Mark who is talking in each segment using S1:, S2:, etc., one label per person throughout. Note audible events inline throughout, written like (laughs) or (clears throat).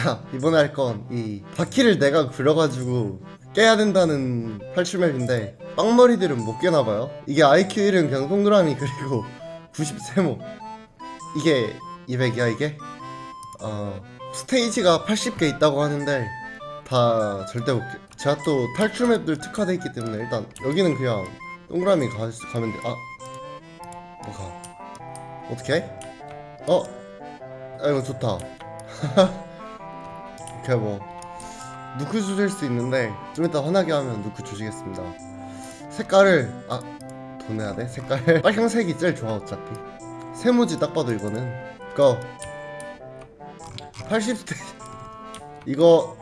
S1: 자 이번에 할 건 이 바퀴를 내가 그려가지고 깨야 된다는 탈출맵인데 빵머리들은 못 깨나봐요 이게 IQ 1은 그냥 동그라미 그리고 (laughs) 90세모 이게 200이야 이게? 어 스테이지가 80개 있다고 하는데 다 절대 못 깨. 제가 또 탈출맵들 특화돼 있기 때문에 일단 여기는 그냥 동그라미 가, 가면 돼. 아 뭐가 어떻게? 어? 아 이거 좋다. (laughs) 이렇게 뭐 누크 주실 수 있는데 좀 이따 화나게 하면 누크 주시겠습니다. 색깔을 아 돈 내야 돼? 색깔 (laughs) 빨간색이 제일 좋아 어차피. 세모지 딱 봐도 이거는 고 80대 (laughs) 이거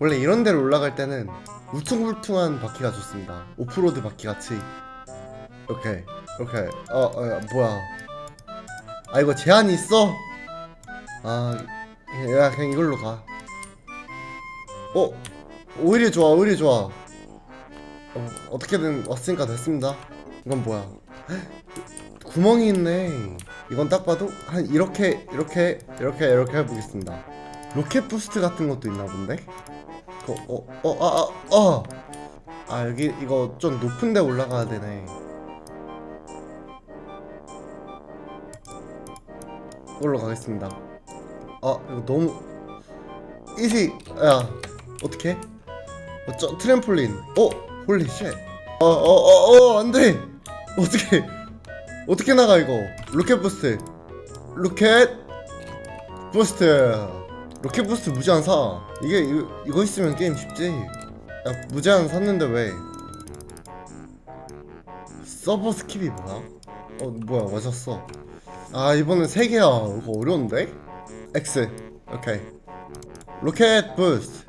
S1: 원래 이런 데로 올라갈 때는 울퉁불퉁한 바퀴가 좋습니다. 오프로드 바퀴 같이 이렇게 이렇게 어, 어 뭐야? 아 이거 제한이 있어? 아, 야 그냥 이걸로 가. 어, 오히려 좋아, 오히려 좋아. 어, 어떻게든 왔으니까 됐습니다. 이건 뭐야? 헉, (gasps) 구멍이 있네. 이건 딱 봐도 한 이렇게 이렇게 이렇게 이렇게 해보겠습니다. 로켓 부스트 같은 것도 있나 본데? 어, 어, 어, 아, 아, 어. 아 여기 이거 좀 높은데 올라가야 되네. 이걸로 가겠습니다. 아 이거 너무 이지 야 어떻게? 어, 저 트램폴린. 어 홀리 쉣. 어 어 어 어 안 돼. 어떻게 어떻게 나가 이거? 로켓 부스트. 로켓 부스트. 로켓 부스트 무제한 사. 이게 이거, 이거 있으면 게임 쉽지. 야 무제한 샀는데 왜? 서버 스킵이 뭐야? 어 뭐야 맞았어. 아 이번엔 세 개야. 이거 어려운데? X. 오케이. 로켓 부스트.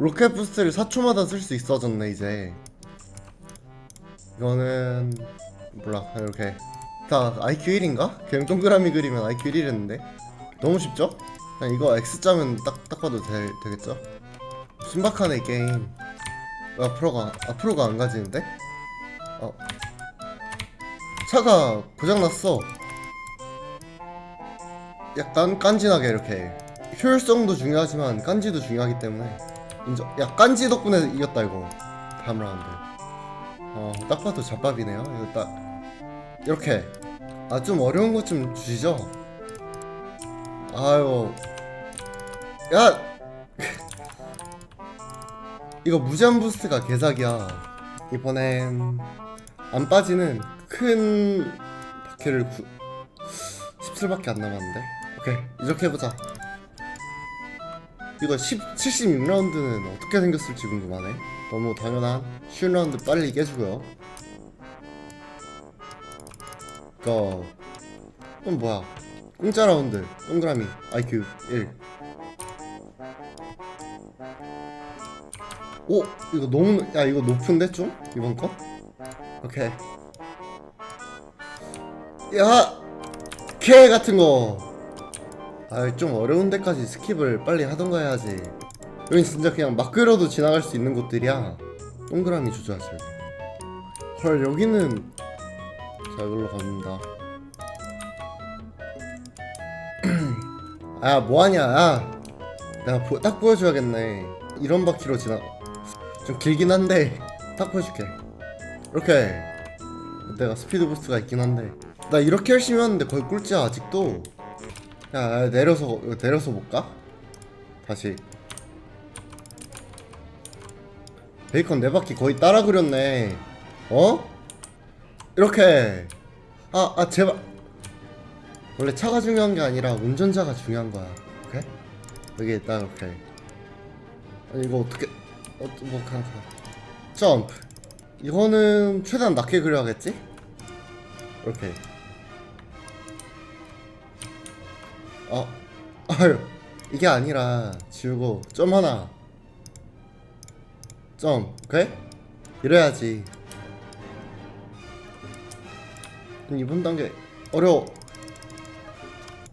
S1: 로켓 부스트를 4초마다 쓸 수 있어졌네 이제. 이거는 몰라 이렇게 다 IQ 1인가? 그냥 동그라미 그리면 IQ 1이랬는데 너무 쉽죠? 그냥 이거 X 짜면 딱, 딱 봐도 되, 되겠죠? 신박하네 이 게임 왜 앞으로가 앞으로가 안 가지는데? 어 차가 고장났어 약간 깐진하게 이렇게 효율성도 중요하지만 깐지도 중요하기 때문에 인정. 야 깐지 덕분에 이겼다 이거. 다음 라운드. 어딱 봐도 잡밥이네요. 이거 딱. 이렇게. 아 좀 어려운 것 좀 주시죠. 아유. 야! (laughs) 이거 무제한 부스트가 개사기야. 이번엔 안 빠지는 큰 바퀴를 구... 17밖에 안 남았는데. 오케이. 이렇게 해보자 이거 10, 76라운드는 어떻게 생겼을지 궁금하네. 너무 당연한 쉬운 라운드 빨리 깨주고요. 고. 그럼 뭐야? 공짜 라운드. 동그라미. IQ 1 오 이거 너무 야 이거 높은데 좀? 이번 거? 오케이. 야 개 같은 거 아좀 어려운 데까지 스킵을 빨리 하던가 해야지. 여기 진짜 그냥 막 그려도 지나갈 수 있는 곳들이야. 동그라미 주저하지 헐 여기는 자 이걸로 갑니다. (clears throat) 아 뭐하냐? 야 내가 보, 딱 보여줘야겠네. 이런 바퀴로 지나 좀 길긴 한데 (laughs) 딱 보여줄게. 이렇게. 내가 스피드 부스트가 있긴 한데. 나 이렇게 열심히 하는데 거의 꿀찌야 아직도 야 야, 내려서 내려서 볼까? 다시. 베이컨 네 바퀴 거의 따라 그렸네. 어? 이렇게. 아, 아 제발. 원래 차가 중요한 게 아니라 운전자가 중요한 거야. 오케이? 여기 딱 이렇게 아니 이거 어떻게 어, 뭐 그냥 가 점프. 이거는 최대한 낮게 그려야겠지? 이렇게 아유 이게 아니라 지우고 점 하나. 점. 오케이? 이래야지. 이번 단계 어려워.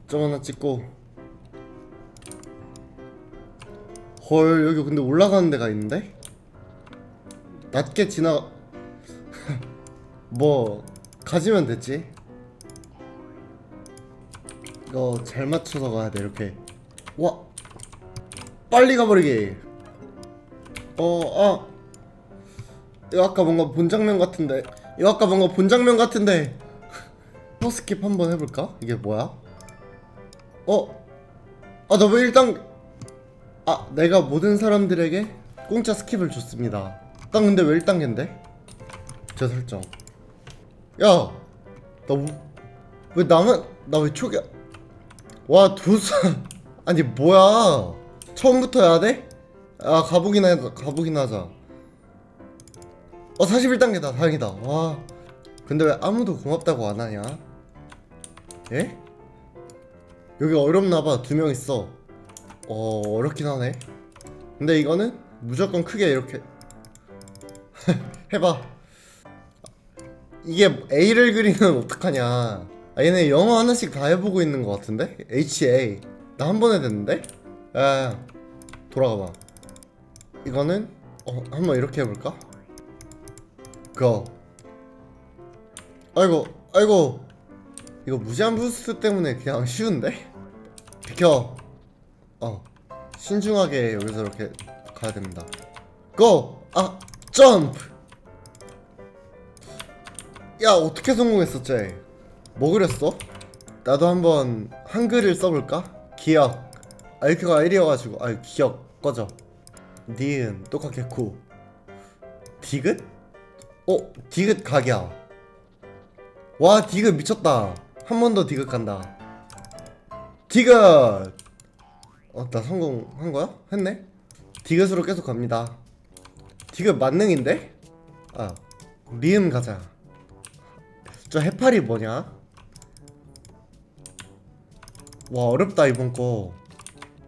S1: 점 하나 찍고. 헐 여기 근데 올라가는 데가 있는데? 낮게 지나 (laughs) 뭐 가지면 됐지 이거 잘 맞춰서 가야 돼 이렇게 와 빨리 가버리기 어아 이거 아까 뭔가 본 장면 같은데 이거 아까 뭔가 본 장면 같은데 (laughs) 퍼스킵 한번 해볼까? 이게 뭐야? 어? 아, 나왜 1단 아, 내가 모든 사람들에게 공짜 스킵을 줬습니다. 난 근데 왜 1단계인데? 저 설정. 야, 나왜 나만 나 왜 초기야? 와 도사 아니 뭐야? 처음부터 해야 돼? 아 가보긴 하자 가보긴 하자. 어 41단계다 다행이다. 와 근데 왜 아무도 고맙다고 안 하냐? 예? 여기 어렵나봐 두 명 있어. 어 어렵긴 하네. 근데 이거는 무조건 크게 이렇게 (laughs) 해봐. 이게 A를 그리면 어떡하냐 아, 얘네 영어 하나씩 다 해보고 있는 것 같은데? HA 나 한번 해됐는데? 야 돌아가봐 이거는 어 한번 이렇게 해볼까? 고 아이고 아이고 이거 무제한 부스트 때문에 그냥 쉬운데? 비켜 어 신중하게 여기서 이렇게 가야 됩니다 고! 아 점프 야 어떻게 성공했었지? 뭐 그렸어? 나도 한번 한글을 써볼까? 기억 아이큐가 1이어가지고 아유 기억 꺼져 니은 똑같겠고 디귿? 어? 디귿 각이야 와 디귿 미쳤다 한 번 더 디귿 간다 디귿 어 나 성공한 거야? 했네? 디귿으로 계속 갑니다 디귿 만능인데? 아 리음 가자 저 해파리 뭐냐? 와 어렵다 이번 거.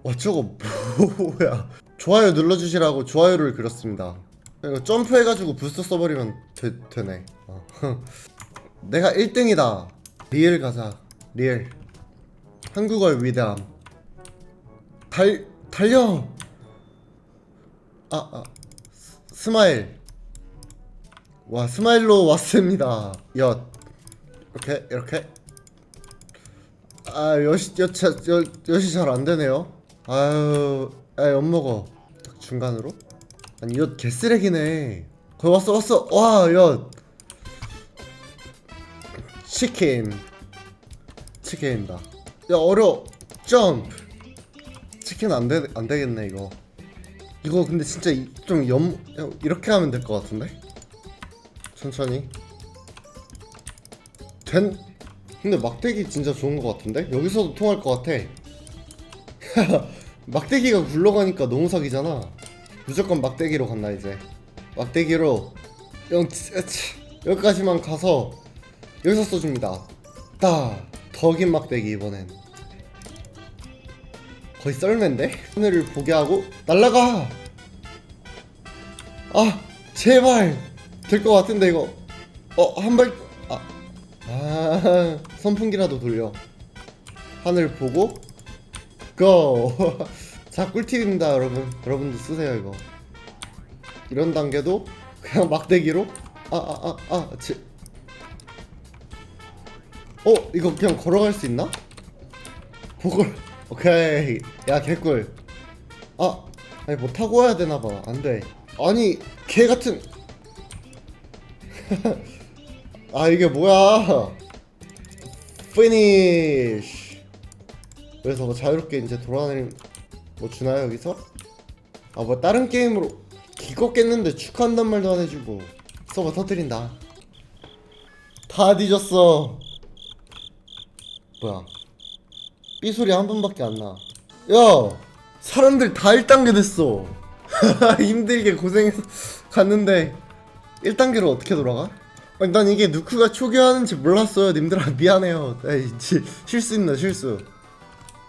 S1: 와 저거 (laughs) 뭐야? 좋아요 눌러주시라고 좋아요를 그렸습니다. 이거 점프해가지고 부스터 써버리면 되, 되네. 어. (laughs) 내가 1등이다. 리얼 가자. 리얼. 한국어의 위대함. 달 달려. 아 아. 스- 스마일. 와 스마일로 왔습니다. 엿. 이렇게 이렇게 아 여차 여 여시 잘안 되네요. 아유 아엿 먹어 딱 중간으로 아니 엿 개쓰레기네. 거의 왔어 왔어 와 엿 치킨 치킨이다. 야 어려 점프 치킨 안되 안 되겠네 이거. 이거 근데 진짜 좀염 이렇게 하면 될 것 같은데 천천히. 된 근데 막대기 진짜 좋은 것 같은데? 여기서도 통할 것 같아. (laughs) 막대기가 굴러가니까 너무 사기잖아. 무조건 막대기로 간다 이제. 막대기로. 영 여기까지만 가서 여기서 써줍니다. 따더긴 막대기 이번엔. 거의 썰매인데? 하늘을 보게 하고 날라가! 아 제발! 될 것 같은데 이거. 어 한발 아. 아 선풍기라도 돌려. 하늘 보고 고! (laughs) 자 꿀팁입니다 여러분. 여러분도 쓰세요 이거. 이런 단계도 그냥 막대기로? 아아 아아 제... 어 이거 그냥 걸어갈 수 있나? 보고 (laughs) 오케이. 야 개꿀. 아 아니 뭐 타고 와야 되나봐. 안돼. 아니 개 같은 (laughs) 아 이게 뭐야? 피니쉬 그래서 뭐 자유롭게 이제 돌아다니는 뭐 주나요 여기서? 아 뭐 다른 게임으로 기껏 깼는데 축하한단 말도 안 해주고 서버 터뜨린다. 다 뒤졌어. 뭐야? 삐 소리 한 번밖에 안나. 야 사람들 다 1단계 됐어. (laughs) 힘들게 고생해서 갔는데 1단계로 어떻게 돌아가? 아니, 난 이게 누크가 초기화하는지 몰랐어요. 님들아 미안해요. 에이, 지- 실수입니다 실수.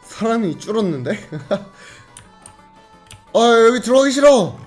S1: 사람이 줄었는데? 아 (laughs) 여기 들어가기 싫어.